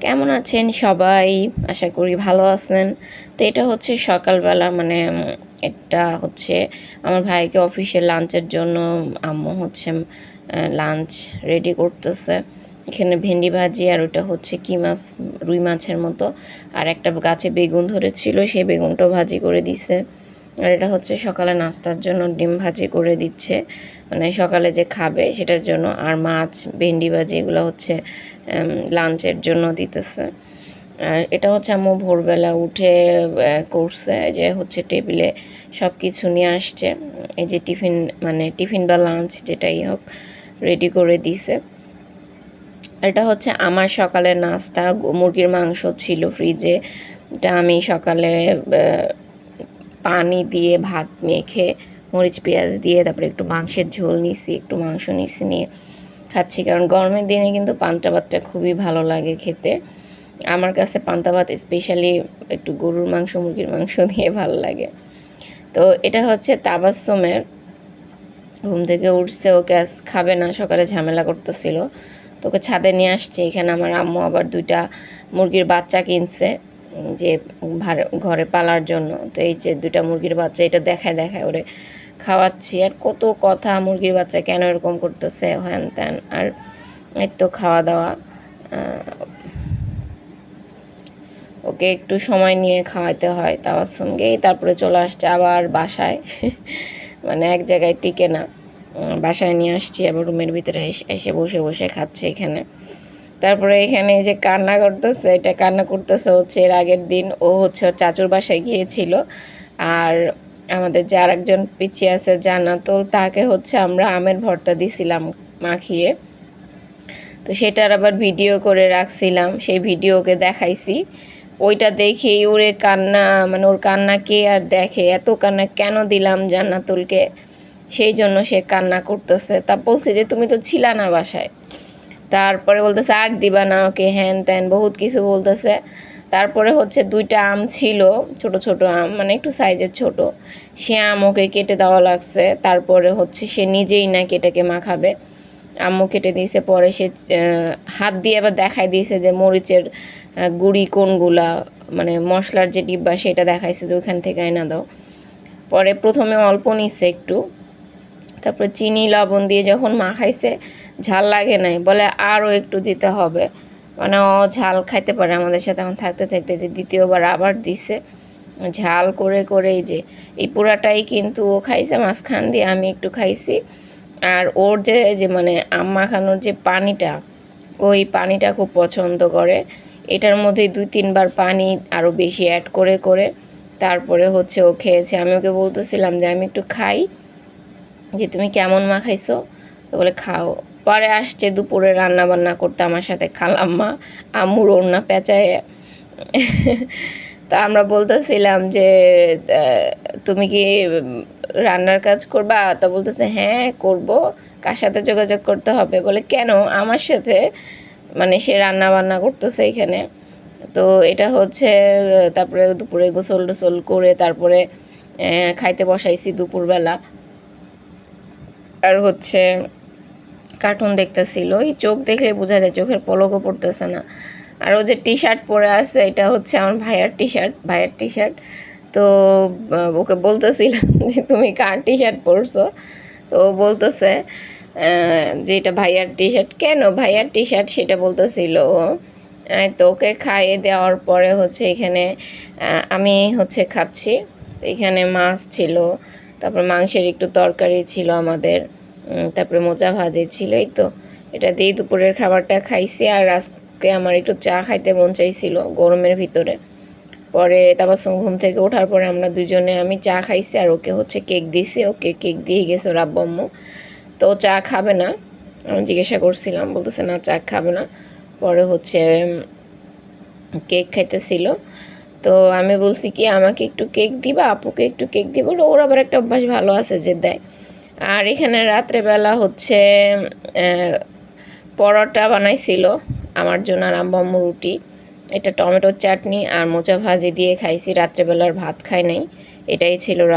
কেমন আছেন সবাই? আশা করি ভালো আছেন। তো এটা হচ্ছে সকালবেলা মানে এটা হচ্ছে আমার ভাইকে অফিসে লাঞ্চের জন্য আম্মু হচ্ছে লাঞ্চ রেডি করতেছে। এখানে ভেন্ডি ভাজি আর ওটা হচ্ছে কি মাছ? রুই মাছের মতো। আর একটা গাছে বেগুন ধরেছিল সেই বেগুনটাও ভাজি করে দিছে। আর এটা হচ্ছে সকালে নাস্তার জন্য ডিম ভাজি করে দিচ্ছে। মানে সকালে যে খাবে সেটার জন্য আর মাছ, ভেন্ডি ভাজি এগুলো হচ্ছে লাঞ্চের জন্য দিতেছে। আর এটা হচ্ছে আম্মু ভোরবেলা উঠে করছে যে হচ্ছে টেবিলে সব কিছু নিয়ে আসছে। এই যে টিফিন মানে টিফিন বা লাঞ্চ যেটাই হোক রেডি করে দিছে। এটা হচ্ছে আমার সকালের নাস্তা মুরগির মাংস ছিল ফ্রিজে এটা আমি সকালে পানি দিয়ে ভাত মেখে মরিচ, পেঁয়াজ দিয়ে তারপরে একটু মাংসের ঝোল নিছি, একটু মাংস নিছি নিয়ে খাচ্ছি। কারণ গরমের দিনে কিন্তু পান্তা ভাতটা খুবই ভালো লাগে খেতে। আমার কাছে পান্তা ভাত স্পেশালি একটু গরুর মাংস, মুরগির মাংস দিয়ে ভালো লাগে। তো এটা হচ্ছে তাবাসমের ঘুম থেকে উঠছে, ওকে আজ খাবে না, সকালে ঝামেলা করতেছিল। তো ওকে ছাদে নিয়ে আসছি। এখানে আমার আম্মু আবার দুইটা মুরগির বাচ্চা কিনছে। যে ঘরে পালার জন্য। তো এই যে দুটা মুরগির বাচ্চা, এটা দেখায় দেখায় ওরে খাওয়াচ্ছি। আর কত কথা মুরগির বাচ্চা কেন এরকম করতেছে, হ্যান ত্যান। আর এই তো খাওয়া দাওয়া। ওকে একটু সময় নিয়ে খাওয়াতে হয় তাওয়ার সঙ্গেই তারপরে চলে আসছে আবার বাসায়। মানে এক জায়গায় টিকে না। বাসায় নিয়ে আসছি, আবার রুমের ভিতরে এসে বসে বসে খাচ্ছে এখানে। তারপরে এখানে যে কান্না করতেছে, এটা কান্না করতেছে হচ্ছে এর আগের দিন। ও হচ্ছে চাচুর বাসায় গিয়েছিল। আর আমাদের যে আরেকজন পিছিয়ে আছে জান্নাতুল, তাকে হচ্ছে আমরা আমের ভর্তা দিছিলাম মাখিয়ে। তো সেটার আবার ভিডিও করে রাখছিলাম, সেই ভিডিওকে দেখাইছি। ওইটা দেখেই ওরে কান্না মানে ওর কান্না কে আর দেখে, এত কান্না কেন দিলাম জান্নাতুলকে? সেই জন্য সে কান্না করতেছে। তা বলছে যে, তুমি তো ছিলা না বাসায়। তারপরে বলতেছে আর দিবা না, ওকে হ্যান ত্যান, বহুত কিছু বলতেছে। তারপরে হচ্ছে দুইটা আম ছিল, ছোট ছোট আম মানে একটু সাইজের ছোট। সে আম ওকে কেটে দেওয়া লাগছে, তারপরে হচ্ছে সে নিজেই না কেটেকে মাখাবে। আম্মু কেটে দিয়েছে, পরে সে হাত দিয়ে আবার দেখাই দিয়েছে যে মরিচের গুঁড়ি কোনগুলা মানে মশলার যে ডিব্বা সেটা দেখাইছে যে ওইখান থেকে আয়না দাও। পরে প্রথমে অল্প নিচ্ছে একটু তারপরে চিনি, লবণ দিয়ে যখন মাখাইছে, ঝাল লাগে নাই। বলে আরও একটু দিতে হবে। মানে ও ঝাল খাইতে পারে আমাদের সাথে এখন থাকতে থাকতে। যে দ্বিতীয়বার আবার দিছে। ঝাল করে করে এই যে, এই পুরাটাই কিন্তু ও খাইছে মাঝখান দিয়ে, আমি একটু খাইছি। আর ওর যে যে মানে আম মাখানোর যে পানিটা, ওই পানিটা খুব পছন্দ করে। এটার মধ্যে দুই, তিনবার পানি আরও বেশি অ্যাড করে করে তারপরে হচ্ছে ও খেয়েছে। আমি ওকে বলতেছিলাম যে, আমি একটু খাই। যে তুমি কেমন মা খাইছো? তো বলে, খাও। পরে আসছে দুপুরে রান্না বান্না করতে আমার সাথে খালাম্মা, আম্মুর ওড়না পেঁচায়। তা আমরা বলতেছিলাম যে তুমি কি রান্নার কাজ করবা? তা বলতেছে হ্যাঁ করব। কার সাথে যোগাযোগ করতে হবে? বলে, কেন? আমার সাথে। মানে সে রান্না বান্না করতেছে এখানে। তো এটা হচ্ছে, তারপরে দুপুরে গোসল টোসল করে তারপরে খাইতে বসাইছি দুপুরবেলা। আর হচ্ছে কার্টুন দেখতেছিল। এই চোখ দেখলে বোঝা যায় চোখের পলকও পড়তেছে না। আর ও যে টি শার্ট পরে আছে, এটা হচ্ছে আমার ভাইয়ার টি শার্ট ভাইয়ার টি শার্ট তো ওকে বলতেছিলাম যে, তুমি কার টি শার্ট পরছো? তো ও বলতেছে যে, এটা ভাইয়ার টি শার্ট কেন ভাইয়ার টি শার্ট সেটা বলতেছিল ও। তো ওকে খাইয়ে দেওয়ার পরে হচ্ছে এখানে আমি হচ্ছে খাচ্ছি। এখানে মাছ ছিল। তারপর মাংসের একটু তরকারি ছিল আমাদের তারপরে মোচা ভাজি ছিল এই তো, এটা দিয়েই দুপুরের খাবারটা খাইছি আর আজকে আমার একটু চা খাইতে মন চাইছিল গরমের ভিতরে। পরে তারপর ঘুম থেকে ওঠার পরে আমরা দুজনে আমি চা খাইছি আর ওকে হচ্ছে কেক দিছি, ওকে কেক দিয়ে গেছে ওর আব্বু তো চা খাবে না, আমি জিজ্ঞাসা করছিলাম, বলতেছে না চা খাবে না। পরে হচ্ছে কেক খাইতেছিল। তো আমি বলছি কি, আমাকে একটু কেক দিবা, আপুকে একটু কেক দিব ওর আবার একটা অভ্যাস ভালো আছে যে দেয়। আর এখানে রাত্রেবেলা হচ্ছে পরোটা বানাইছিল আমার জন্য আর রুটি। এটা টমেটোর চাটনি আর মোচা ভাজি দিয়ে খাইছি, রাত্রেবেলার ভাত খাই নাই, এটাই ছিল রাত